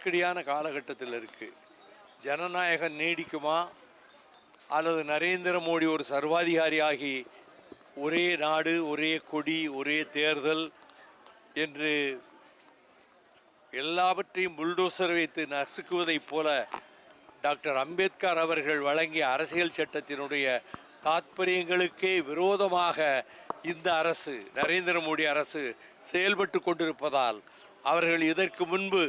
நெருக்கடியான காலகட்டத்தில் இருக்கு. ஜனநாயகம் நீடிக்குமா? அல்லது நரேந்திர மோடி ஒரு சர்வாதிகாரியாகி ஒரே நாடு ஒரே கொடி ஒரே தேர்தல் என்று எல்லாவற்றையும் புல்டோசர் வைத்து நசுக்குவதைப் போல டாக்டர் அம்பேத்கர் அவர்கள் வழங்கிய அரசியல் சட்டத்தினுடைய தாத்பரியங்களுக்கே விரோதமாக இந்த அரசு நரேந்திர மோடி அரசு செயல்பட்டு கொண்டிருப்பதால் அவர்கள் இதற்கு முன்பு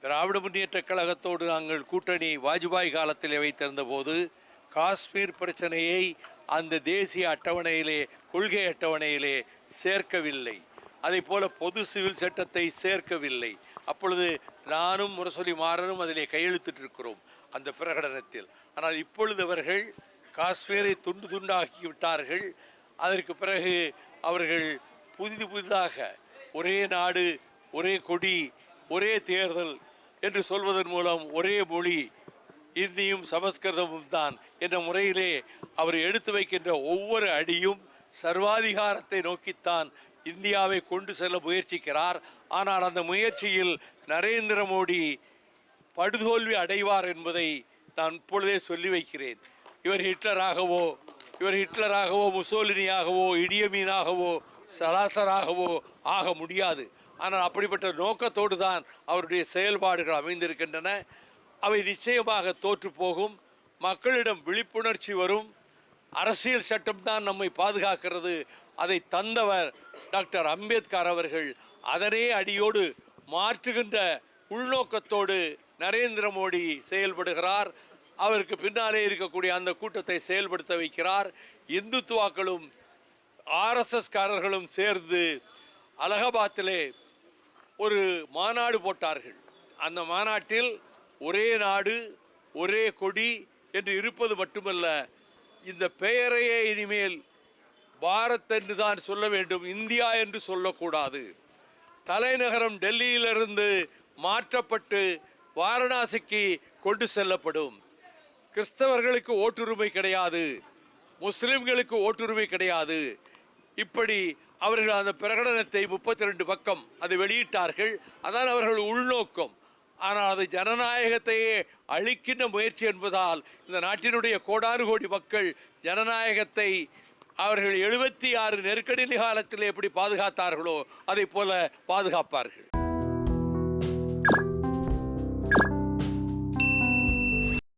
திராவிட முன்னேற்றக் கழகத்தோடு நாங்கள் கூட்டணி வாஜ்பாய் காலத்திலே வைத்திருந்த போது காஷ்மீர் பிரச்சனையை அந்த தேசிய அட்டவணையிலே கொள்கை அட்டவணையிலே சேர்க்கவில்லை. அதே போல பொது சிவில் சட்டத்தை சேர்க்கவில்லை. அப்பொழுது நானும் முரசொலி மாறனும் அதிலே கையெழுத்திட்டிருக்கிறோம் அந்த பிரகடனத்தில். ஆனால் இப்பொழுது அவர்கள் காஷ்மீரை துண்டு துண்டாக்கி விட்டார்கள். அதற்கு பிறகு அவர்கள் புதிது புதிதாக ஒரே நாடு ஒரே கொடி ஒரே தேர்தல் என்று சொல்வதன் மூலம் ஒரே மொழி இந்தியும் சமஸ்கிருதமும் தான் என்ற முறையிலே அவர் எடுத்து வைக்கின்ற ஒவ்வொரு அடியும் சர்வாதிகாரத்தை நோக்கித்தான் இந்தியாவை கொண்டு செல்ல முயற்சிக்கிறார். ஆனால் அந்த முயற்சியில் நரேந்திர மோடி படுதோல்வி அடைவார் என்பதை நான் இப்பொழுதே சொல்லி வைக்கிறேன். இவர் ஹிட்லராகவோ இவர் ஹிட்லராகவோ முசோலினியாகவோ இடியமீனாகவோ சராசராகவோ ஆக முடியாது. ஆனால் அப்படிப்பட்ட நோக்கத்தோடு தான் அவருடைய செயல்பாடுகள் அமைந்திருக்கின்றன. அவை நிச்சயமாக தோற்று போகும். மக்களிடம் விழிப்புணர்ச்சி வரும். அரசியல் சட்டம்தான் நம்மை பாதுகாக்கிறது. அதை தந்தவர் டாக்டர் அம்பேத்கர் அவர்கள் அதனே அடியோடு மாற்றுகின்ற உள்நோக்கத்தோடு நரேந்திர மோடி செயல்படுகிறார். அவருக்கு பின்னாலே இருக்கக்கூடிய அந்த கூட்டத்தை செயல்படுத்த வைக்கிறார். இந்துத்துவாக்களும் ஆர்எஸ்எஸ்காரர்களும் சேர்ந்து அலகாபாத்திலே ஒரு மாநாடு போட்டார்கள். அந்த மாநாட்டில் ஒரே நாடு ஒரே கொடி என்று இருப்பது மட்டுமல்ல இந்த பெயரையே இனிமேல் பாரத் என்று தான் சொல்ல வேண்டும் இந்தியா என்று சொல்லக்கூடாது. தலைநகரம் டெல்லியிலிருந்து மாற்றப்பட்டு வாரணாசிக்கு கொண்டு செல்லப்படும். கிறிஸ்தவர்களுக்கு ஓட்டுரிமை கிடையாது முஸ்லிம்களுக்கு ஓட்டுரிமை கிடையாது. இப்படி அவர்கள் அந்த பிரகடனத்தை முப்பத்தி ரெண்டு பக்கம் அதை வெளியிட்டார்கள். அதான் அவர்கள் உள்நோக்கம். ஆனால் அது ஜனநாயகத்தையே அழிக்கின்ற முயற்சி என்பதால் இந்த நாட்டினுடைய கோடாறு கோடி மக்கள் ஜனநாயகத்தை அவர்கள் எழுபத்தி ஆறு நெருக்கடி காலத்தில் எப்படி பாதுகாத்தார்களோ அதை போல பாதுகாப்பார்கள்.